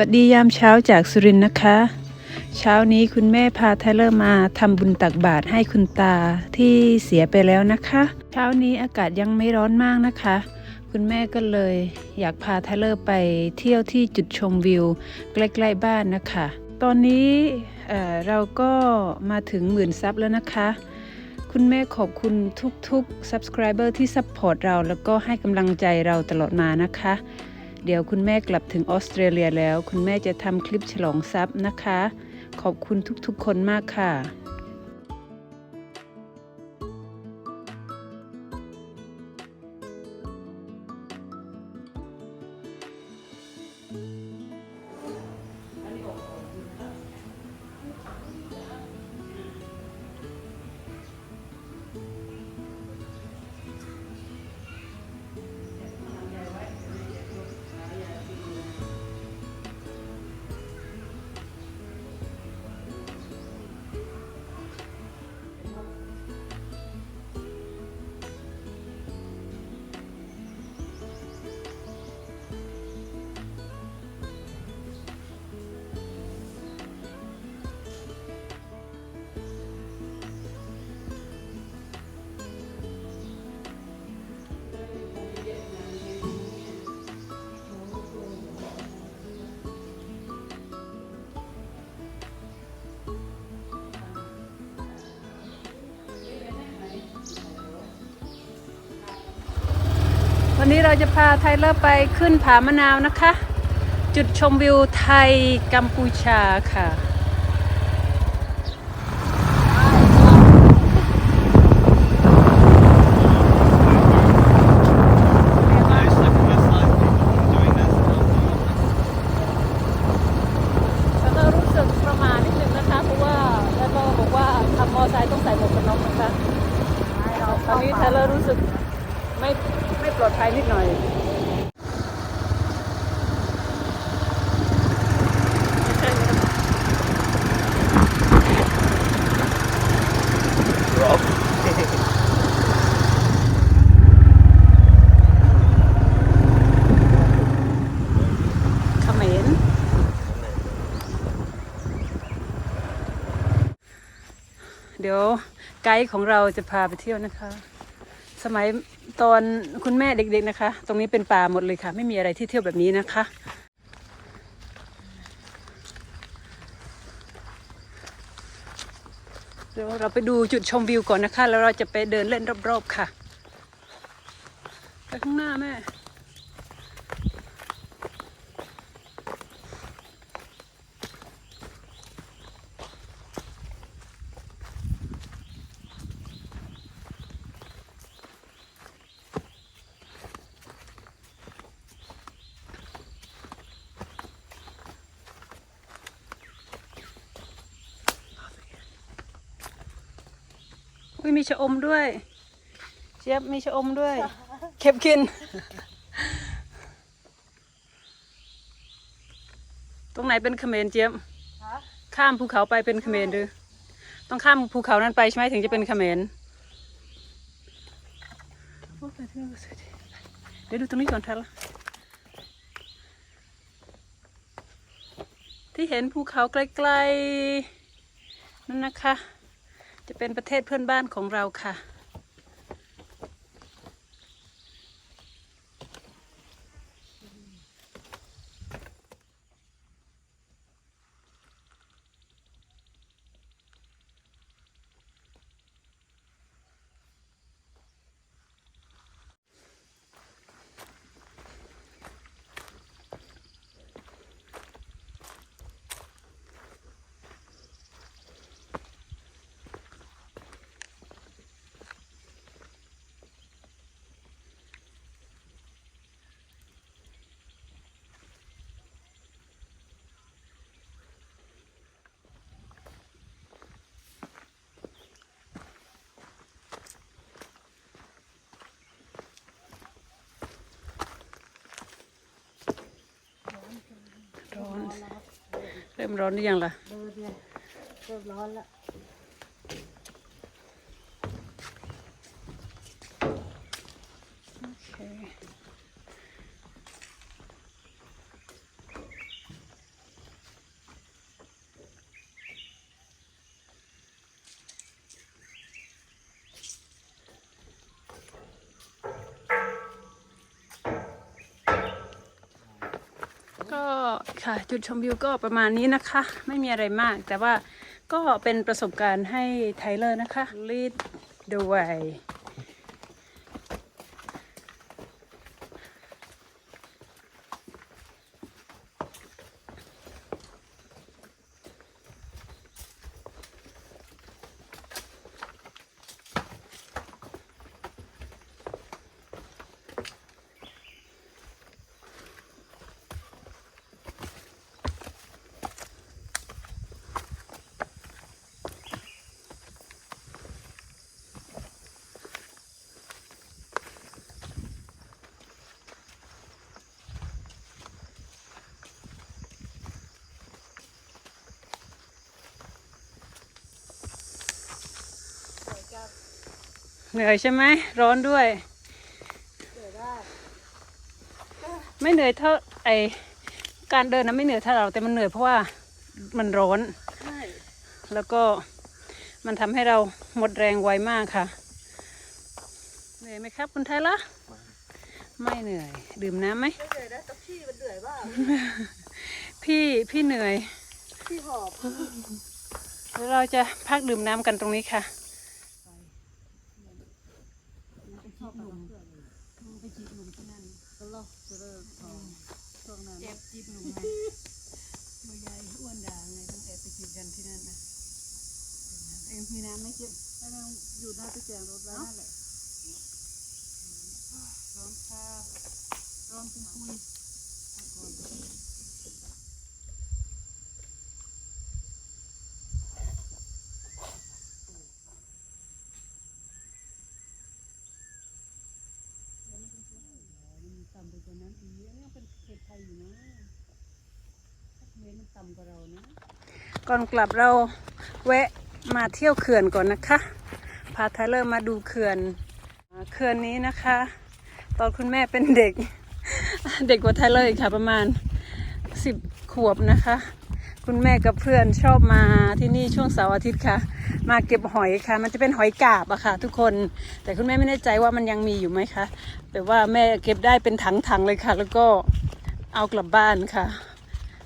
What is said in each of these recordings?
วัสดียามเช้าจากสุรินทร์นะคะ เช้านี้คุณแม่พาไทเลอร์มาทำบุญตักบาตรให้คุณตาที่เสียไปแล้วนะคะ เช้านี้อากาศยังไม่ร้อนมากนะคะ คุณแม่ก็เลยอยากพาไทเลอร์ไปเที่ยวที่จุดชมวิว ใกล้ๆบ้านนะคะ ตอนนี้เอ่อเราก็มาถึงหมื่นซับแล้วนะคะ คุณแม่ขอบคุณทุกๆ subscriber ที่ support เราแล้วก็ให้กำลังใจเราตลอดมานะคะ เดี๋ยวคุณแม่กลับถึงออสเตรเลียแล้ว คุณแม่จะทำคลิปฉลองซับนะคะ ขอบคุณทุกๆคนมากค่ะ วันนี้เราจะพาไทเลอร์ไปขึ้นผามะนาวนะคะ จุดชมวิวไทยกัมพูชาค่ะ แล้วก็รู้สึกประมาทนิดนึงนะคะ เพราะว่าแล้วก็บอกว่าขับมอไซค์ต้องใส่หมวกกันน็อกนะคะตอนนี้ไทเลอร์รู้สึกไม่ไม่ปลอดภัยนิดหน่อย เขมรเดี๋ยว ไกด์ของเราจะพาไปเที่ยวนะคะ สมัยตอนคุณแม่เด็กๆนะคะ ตรงนี้เป็นป่าหมดเลยค่ะ ไม่มีอะไรที่เที่ยวแบบนี้นะคะ เดี๋ยวเราไปดูจุดชมวิวก่อนนะคะ แล้วเราจะไปเดินเล่นรอบๆค่ะ ไปข้างหน้าแม่ ชะอมด้วยเจี๊ยบมีชะอมด้วย เก็บกิน ตรงไหนเป็นเขมรเจี๊ยบข้ามภูเขาไปเป็นเขมรหรือต้องข้ามภูเขานั้นไปใช่ไหมถึงจะเป็นเขมรโอ้ยไปที่นั่นก็สวยดีเดี๋ยวดูตรงนี้ก่อนทันละที่เห็นภูเขาไกลๆนั่นนะคะ จะเป็นประเทศเพื่อนบ้านของเราค่ะ เริ่มร้อนหรือยังล่ะเริ่มร้อนแล้วก็ ค่ะ จุดชมวิวก็ประมาณนี้นะคะ ไม่มีอะไรมาก แต่ว่าก็เป็นประสบการณ์ให้ไทเลอร์นะคะรีดด้วย เหนื่อยใช่ไหมร้อนด้วยเดี๋ยวได้ไม่เหนื่อยเท่าไอการเดินนะไม่เหนื่อยเท่าเราแต่มันเหนื่อยเพราะว่ามันร้อนใช่แล้วก็มันทำให้เราหมดแรงไวมากค่ะ เหนื่อยไหมครับคุณไทยละไม่เหนื่อย ดื่มน้ำไหมไม่เหนื่อยนะแต่พี่มันเหนื่อยบ้างพี่พี่เหนื่อย พี่หอบเดี๋ยวเราจะพักดื่มน้ำกันตรงนี้ค่ะ ก็ลอกจะเลิกทองช่วงนั้น แอบ จีบหนุ่มไงมือยายอ้วนด่าไงต้องแอบไปกินกันที่นั่นนะเองมีน้ำไหมเจ๊บแล้วเราอยู่หน้าตะแจงรถแล้วนั่นแหละร้อนข้าวร้อนปุ้งปุ้ยต่ำไปกว่านั้นอีกอันนี้เป็นเขตไทยอยู่นะเว้นมันต่ำกว่าเรานะ ก่อนกลับเราแวะมาเที่ยวเขื่อนก่อนนะคะ พาไทเลอร์มาดูเขื่อนเขื่อนนี้นะคะ ตอนคุณแม่เป็นเด็ก เด็กกว่าไทเลอร์อีกค่ะประมาณสิบขวบนะคะ คุณแม่กับเพื่อนชอบมาที่นี่ช่วงเสาร์อาทิตย์ค่ะ มาเก็บหอยค่ะ มันจะเป็นหอยกาบอะค่ะ ทุกคน แต่คุณแม่ไม่แน่ใจว่ามันยังมีอยู่ไหมคะ แต่ว่าแม่เก็บได้เป็นถังๆเลยค่ะ แล้วก็เอากลับบ้านค่ะ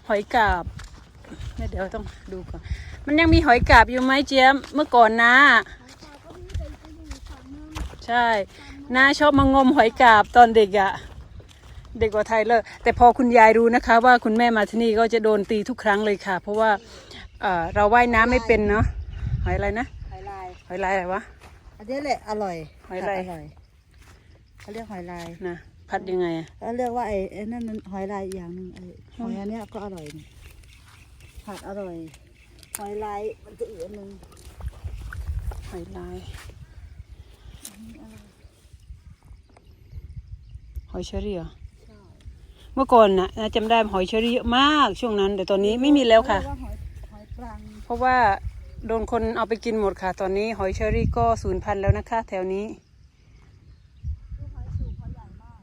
หอยกาบ เดี๋ยวต้องดูก่อน มันยังมีหอยกาบอยู่ไหมเจี๊ยบเมื่อก่อนนะ ใช่น้าชอบมางมหอยกาบตอนเด็กอะเด็กกว่าไทยเลยแต่พอคุณยายรู้นะคะ ว่าคุณแม่มาที่นี่ก็จะโดนตีทุกครั้งเลยค่ะ เพราะว่าเอ่อเราว่ายน้ำไม่เป็นเนาะหอยอะไรนะหอยลาย หอยลายอะไรวะ อันนี้แหละอร่อยหอยลาย ผัดอร่อยเขาเรียกหอยลายนะพัดยังไงอะ แล้วเรียกว่าไอ้ไอ้นั่นมันหอยลายอีกอย่างหนึ่งไอ้หอยอันเนี้ยก็อร่อยนี่ ผัดอร่อย หอยลายมันจะอีกอันหนึ่งหอยลาย หอยเชอรี่เหรอใช่เมื่อก่อนนะนะจำได้หอยเชอรี่เยอะมากช่วงนั้น แต่ตอนนี้ไม่มีแล้วค่ะเรียกว่าหอยหอยปรังเพราะว่าโดนคนเอาไปกินหมดค่ะ ตอนนี้หอยเชอรี่ก็สูญพันธุ์แล้วนะคะ แถวนี้ ลูกหอยสูงหอยใหญ่มาก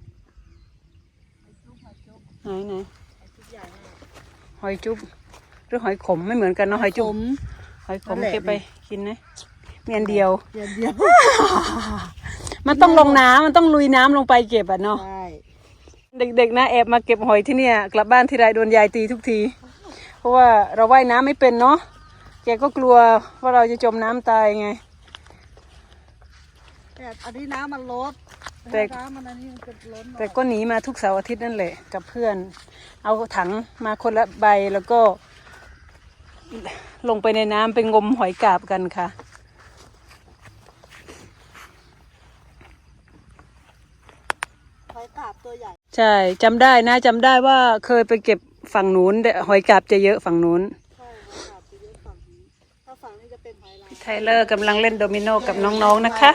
หอยจุ๊บหอยจุ๊บไหนไหน หอยจุ๊บใหญ่มาก หอยจุ๊บ หรือหอยขมไม่เหมือนกันเนาะหอยจุ๊บขมหอยขมนั่นแหละเก็บไปกินนะมีอันเดียว เดียวเดียวมันต้องลงน้ำมันต้องลุยน้ำลงไปเก็บอะเนาะใช่เด็กๆนะแอบมาเก็บหอยที่เนี่ย กลับบ้านทีไรโดนยายตีทุกที เพราะว่าเราว่ายน้ำไม่เป็นเนาะแกก็กลัวว่าเราจะจมน้ำตายไง แต่อันนี้น้ำมันลดแต่ น้ำมันอันนี้มันจะล้นหน่อยแต่ก็หนีมาทุกเสาร์อาทิตย์นั่นแหละกับเพื่อน เอาถังมาคนละใบแล้วก็ ลงไปในน้ำไปงมหอยกาบกันค่ะ หอยกาบตัวใหญ่ ใช่จำได้นะจำได้ว่าเคยไปเก็บฝั่งนู้นแต่หอยกาบจะเยอะฝั่งนู้นใช่หอยกาบจะเยอะฝั่งนี้ถ้าฝั่งนี้จะเป็นหอยลายไทเลอร์กำลังเล่นโดมิโนกับน้องๆนะคะ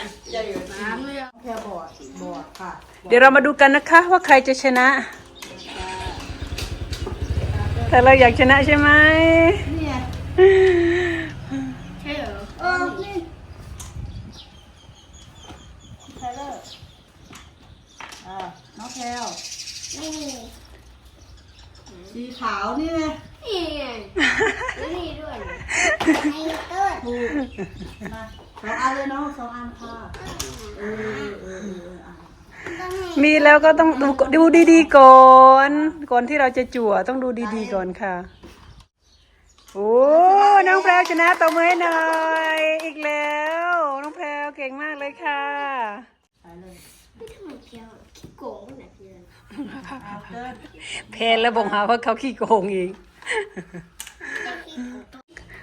น้ำเลยแค่บอดบอดค่ะเดี๋ยวเรามาดูกันนะคะว่าใครจะชนะไทเลอร์อยากชนะใช่ไหมเนี่ย ใช่เหรอเออนี่ไทเลอร์อ่าน้องแพลวสีขาวนี่ไงนี่ไงแล้วนี่ด้วยไอ้ต้นถูกมาสองอันเลยน้องสองอันค่ะเออเออเออเอออะมีแล้วก็ต้องดูดูดีๆก่อนก่อนที่เราจะจั่วต้องดูดีๆก่อนค่ะ โอ้น้องแพรวชนะตบมือให้หน่อย อีกแล้ว น้องแพรวเก่งมากเลยค่ะ ไม่ทำไมเคี้ยวขี้โกงขนาดนี้เลยเอาเกินเพนแล้วบอกหาว่าเขาขี้โกงอีก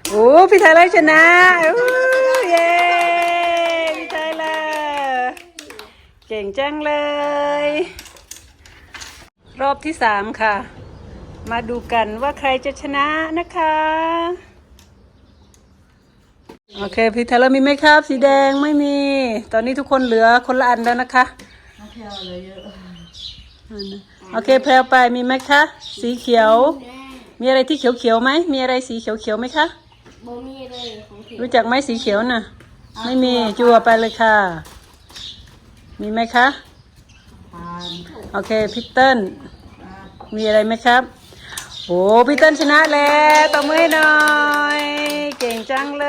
โอ้พี่ไทยแล้วชนะอู้เย้พี่ไทยแล้วเก่งจังเลย รอบที่สามค่ะ มาดูกันว่าใครจะชนะนะคะ โอเคพี่ไทยแล้วมีไหมครับ สีแดงไม่มี ตอนนี้ทุกคนเหลือคนละอันแล้วนะคะน้องแพรวเลยเยอะโอเคแพรวไปมีไหมคะ สีเขียว มีอะไรที่เขียวๆไหมมีอะไรสีเขียวๆไหมคะโบมีเลยของผิดรู้จักไหมสีเขียวน่ะ ไม่มีจัวไปเลยค่ะ มีไหมคะผ่านโอเคพี่เติ้ลผ่านมีอะไรไหมครับ โอ้พี่เติ้ลชนะแล้วตบมือห้หน่อย เก่งจังเล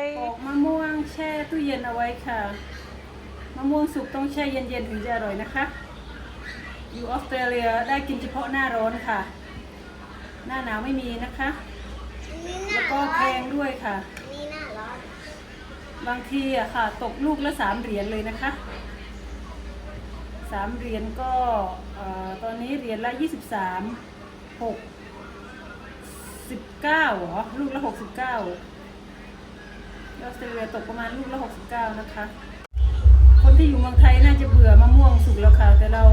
ยมะม่วงแช่ตู้เย็นเอาไว้ค่ะ มะม่วงสุกต้องแช่เย็นๆถึงจะอร่อยนะคะ อยู่ออสเตรเลียได้กินเฉพาะหน้าร้อนค่ะ หน้าหนาวไม่มีนะคะ แล้วก็แพงด้วยค่ะมีหน้าร้อน บางทีอะค่ะ ตกลูกละสามเหรียญเลยนะคะสามเหรียญก็ตอนนี้เหรียญละยี่สิบสามหก สิบเก้าเหรอ ลูกละหกสิบเก้าออสเตรเลียตกประมาณลูกละหกสิบเก้านะคะ คนที่อยู่เมืองไทยน่าจะเบื่อมะม่วงสุกแล้วค่ะ แต่เรา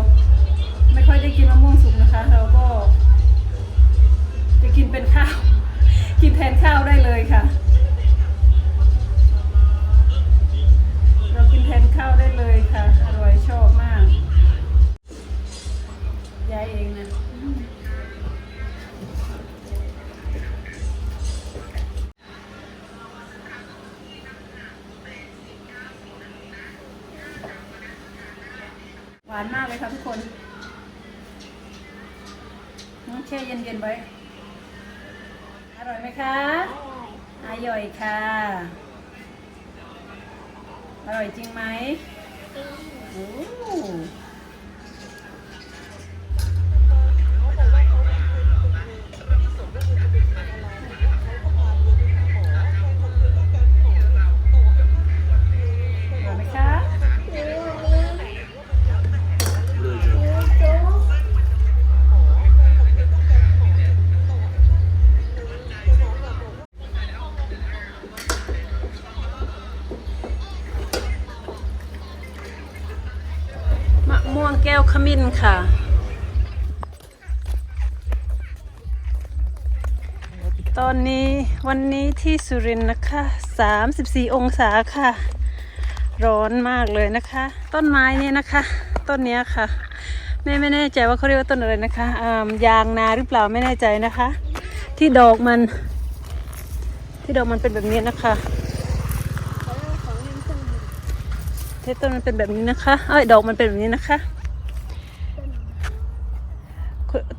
โงแก้วขมิ้นค่ะตอนนี้วันนี้ที่สุรินทร์นะคะ 34 องศาค่ะ ร้อนมากเลยนะคะ ต้นไม้นี่นะคะ ต้นเนี้ยค่ะแม่ไม่แน่ใจว่าเขาเรียกว่าต้นอะไรนะคะอ่ายางนาหรือเปล่าไม่แน่ใจนะคะ ที่ดอกมัน ที่ดอกมันเป็นแบบนี้นะคะที่ต้นมันเป็นแบบนี้นะคะ เอ้ยดอกมันเป็นแบบนี้นะคะ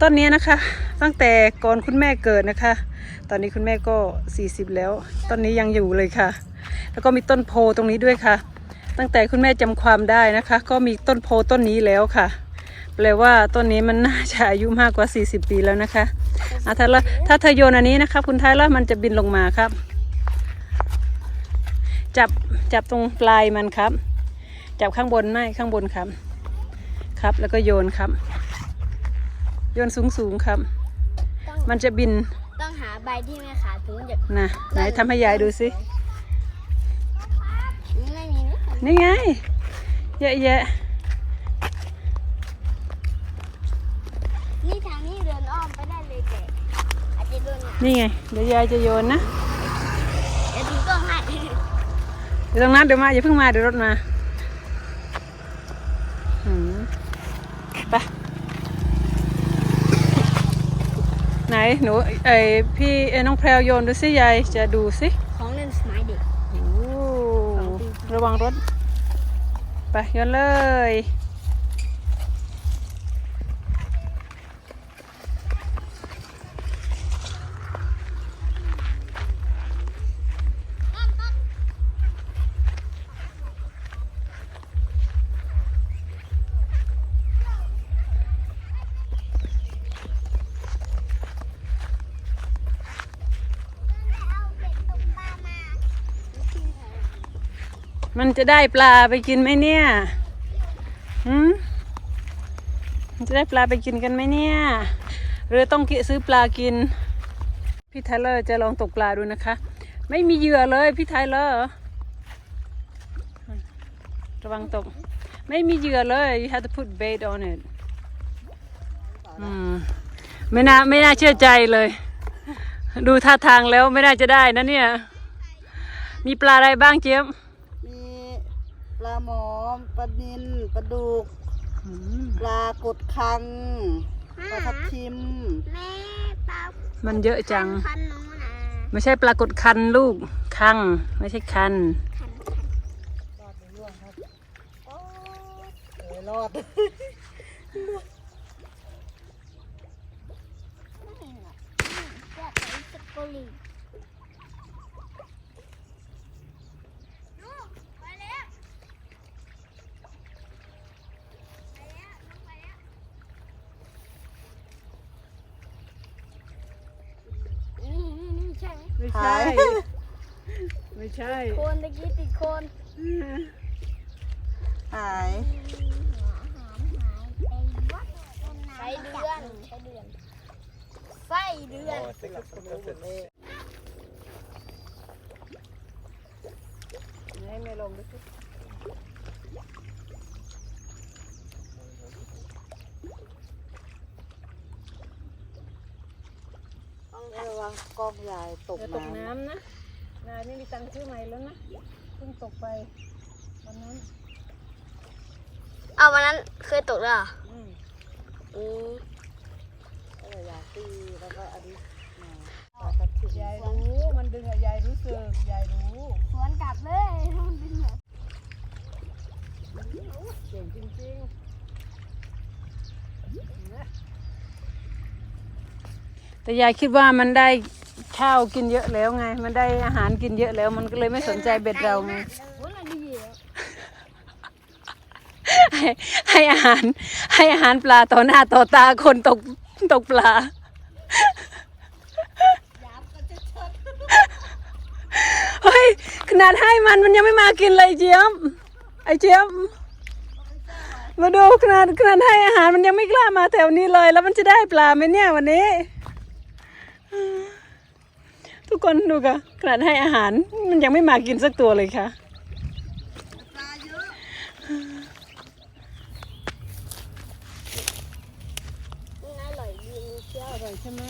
ต้นนี้นะคะ ตั้งแต่ก่อนคุณแม่เกิดนะคะ ตอนนี้คุณแม่ก็ 40 แล้ว ต้นนี้ยังอยู่เลยค่ะ แล้วก็มีต้นโพตรงนี้ด้วยค่ะ ตั้งแต่คุณแม่จำความได้นะคะ ก็มีต้นโพต้นนี้แล้วค่ะ แปลว่าต้นนี้มันน่าจะอายุมากกว่า 40 ปีแล้วนะคะอะถ้าละถ้าเธอโยนอันนี้นะคะ คุณท้ายแล้วมันจะบินลงมาครับ จับจับตรงปลายมันครับ จับข้างบนไม่ข้างบนครับ ครับแล้วก็โยนครับ โยนสูงสูงๆครับ ต้องมันจะบินต้องหาใบที่ไม่ขาดถึงจะนะไหนทำให้ยายดูสิไม่มีนะนี่ไงเยอะแยะนี่ทางนี้เดินอ้อมไปได้เลยแต่อาจจะโดนนี่ไงเดี๋ยวยายจะโยนนะเดี๋ยวถึงต้องให้ เดี๋ยวตรงนั้นเดี๋ยวมาอย่าเพิ่งมาเดี๋ยวรถมาหืมไป ไหนหนูไอพี่ไอ้น้องแพรวโยนดูสิยายจะดูสิของเล่นสมัยเด็กโอ้ระวังรถ ไปโยนเลย จะได้ปลาไปกินไหมเนี่ยหืมมันจะได้ปลาไปกินกันไหมเนี่ย หรือต้องกซื้อปลากิน พี่ไทเลอร์จะลองตกปลาดูนะคะ ไม่มีเหยื่อเลยพี่ไทเลอร์ระวังตก ไม่มีเหยื่อเลย you have to put bait on it อืมไม่น่าไม่น่าเชื่อใจเลย ดูท่าทางแล้วไม่น่าจะได้นะเนี่ย มีปลาอะไรบ้างเจี๊ยบ ลาหมอมปลานิลปลาดุกปลากดคังปลาทับทิมแม่ปลามันเยอะจัง คันหนูนะไม่ใช่ปลากดคันลูกคัง ไม่ใช่คันคันคันรอดไปร่วงครับโอ้เออรอดไม่เห็นหรอกอยากไปสกุลีลูก ใช่ไหมไม่ใช่ ไม่ใช่ โคนตะกี้ติดโคนหาย ใช้เดือนใช้เดือนไส้เดือนให้แม่ลงดูสิ ต้อง ระวังกล้องใหญ่ตกอย่าตกน้ำน้ำนะนายไม่มีตังค์ซื้อใหม่แล้วนะเพิ่งตกไปวันนั้นเอาวันนั้นเคยตกแล้วเหรออืมอืมก็เลยอยากตีแล้วก็อันนี้มาปลาทับทิมยายรู้มันดึงอะยายรู้สึกยายรู้สวนกลับเลยมันเป็นแบบเก่งจริงๆนะ แต่ยายคิดว่ามันได้ข้าวกินเยอะแล้วไง มันได้อาหารกินเยอะแล้ว มันก็เลยไม่สนใจเบ็ดเราไง ให้ให้อาหาร ให้อาหารปลาต่อหน้าต่อตาคนตกตกปลา เฮ้ย ขนาดให้มันมันยังไม่มากินเลยเจี๊ยบ ไอเจี๊ยบ มาดูขนาดขนาดให้อาหารมันยังไม่กล้ามาแถวนี้เลย แล้วมันจะได้ปลาไหมเนี่ยวันนี้ ทุกคนดูค่ะขนาดให้อาหารมันยังไม่มากินสักตัวเลยค่ะปลาเยอะน่าอร่อยดีเชียวอร่อยใช่ไหม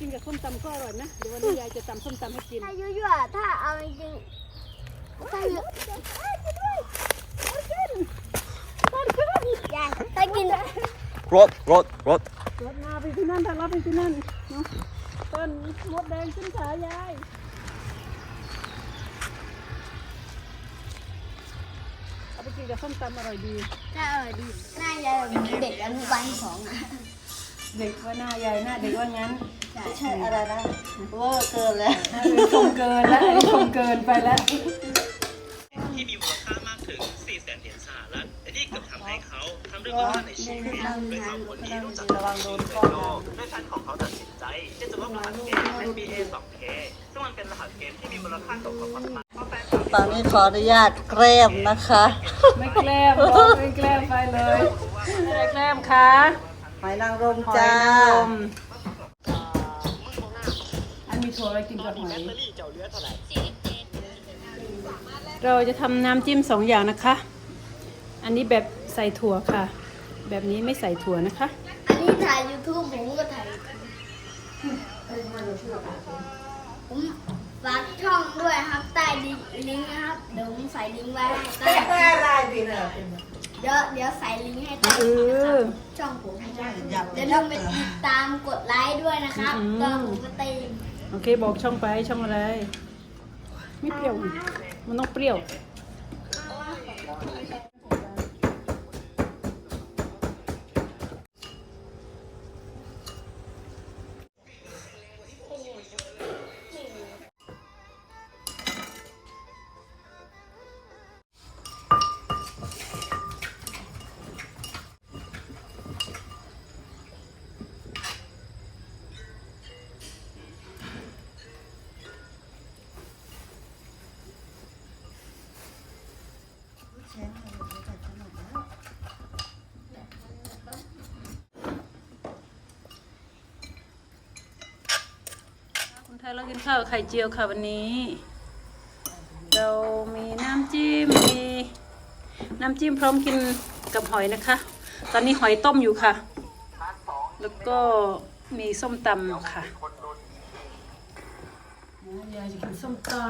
กินกับส้มตำก็อร่อยนะเดี๋ยววันนี้ยายจะตำส้มตำให้กินถ้ายั่วๆถ้าเอาจริงๆถ้าเยอะยายถ้ากินรถรถรถรถมาไปที่นั่นถ้ารถไปที่นั่นเนาะต้ นมดแดงขึ้นขายาย เอาไปกินกับส้มตำอร่อยดี น่าอร่อยดีน่าจะเด็กอนุบาลสองอะเด็กว่าหน้ายายหน้าเด็กว่างั้น ไม่ใช่อะไรนะเวอร์เกินแล้วชมเกินแล้วอันนี้ชมเกินไปแล้ว ที่มีมูลค่ามากถึง 4 แสนเหรียญสหรัฐและนี่เกือบทำให้เขาทำเรื่องยอดในชีวิตด้วยเขาคนนี้รู้จักระวังโดนกล้โลองกด้วยแฟนของเขาตั รหัสเกม NBA 2K ซึ่งมันเป็นรหัสเกมที่มีมูลค่าตกของความสามารถเพราะแฟนคลับตอนนี้ขออนุญาตแกล้มนะคะ ไม่แกล้มบอกไม่แกล้มไปเลยไม่แกล้มค่ะหอยนางรมหอยจ้านางรมอันมีถั่วอะไรกินกับหอยเราจะทำน้ำจิ้มสองอย่างนะคะ อันนี้แบบใส่ถั่วค่ะ แบบนี้ไม่ใส่ถั่วนะคะ อันนี้ถ่ายยูทูบผมก็ถ่าย ผมฝากช่องด้วยครับใต้ลิงก์นะครับเดี๋ยวผมใส่ลิงก์ไว้ให้ใต้ได้ดีเลยเดี๋ยวเดี๋ยวใส่ลิงก์ให้ใต้เออช่องผมอย่าลืมไปติดตามกดไลค์ด้วยนะครับอืมก็ผมก็ตีโอเคบอกช่องไปช่องอะไร ไม่เปรี้ยว มันต้องเปรี้ยว ค่ะเรากินข้าวกับไข่เจียวค่ะวันนี้ เรามีน้ำจิ้มมีน้ำจิ้มพร้อมกินกับหอยนะคะ ตอนนี้หอยต้มอยู่ค่ะ แล้วก็มีส้มตำค่ะยายจะกินส้มตำ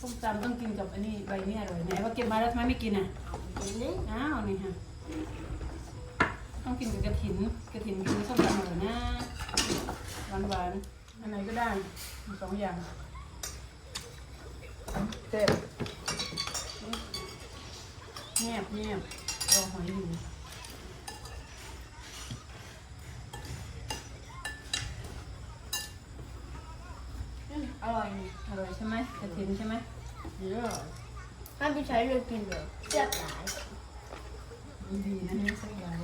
ส้มตำต้องกินกับอันนี้ใบนี้อร่อยไหนว่าเก็บมาแล้วทำไมไม่กินอะอ้าวนี่ค่ะ ต้องกินกับกระถินกระถินกินส้มตำอร่อยนะหวานหวานๆอันไหนก็ได้มีสองอย่างเจ็บเงียบเงียบรอหอยอยู่อร่อยนี่อร่อยใช่ไหมกระถินใช่ไหมถ้าพี่ใช้เลยกินเลยเสียบหลาย ดีนะนี่สักอย่าง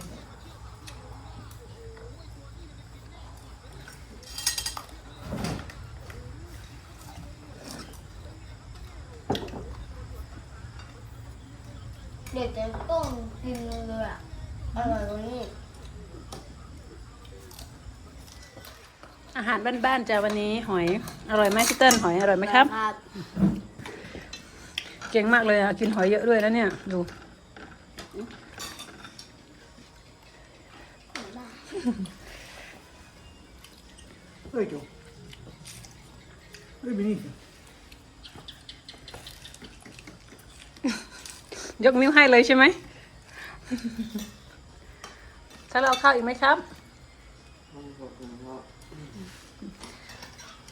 เด็กจะต้องกินเลยอะอร่อยกว่านี้ อาหารบ้านๆจ้าวันนี้หอยอร่อยไหมพี่เติ้ลหอยอร่อยไหมครับครับเก่งมากเลยอะกินหอยเยอะด้วยนะเนี่ยดู Legal. Oi, Benício. ยกนิ้วให้เลยใช่ไหม ถ้าเราเอาข้าวอีกไหมครับ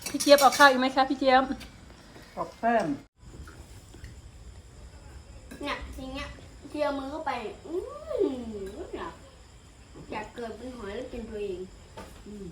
พี่เจี๊ยบเอาข้าวอีกไหมครับพี่เจี๊ยบ Ó, pera. เนี่ยทีเนี้ยเทียมือเข้าไป อืมอยาก อยากเกิดเป็นหอยแล้วกินตัวเอง อืม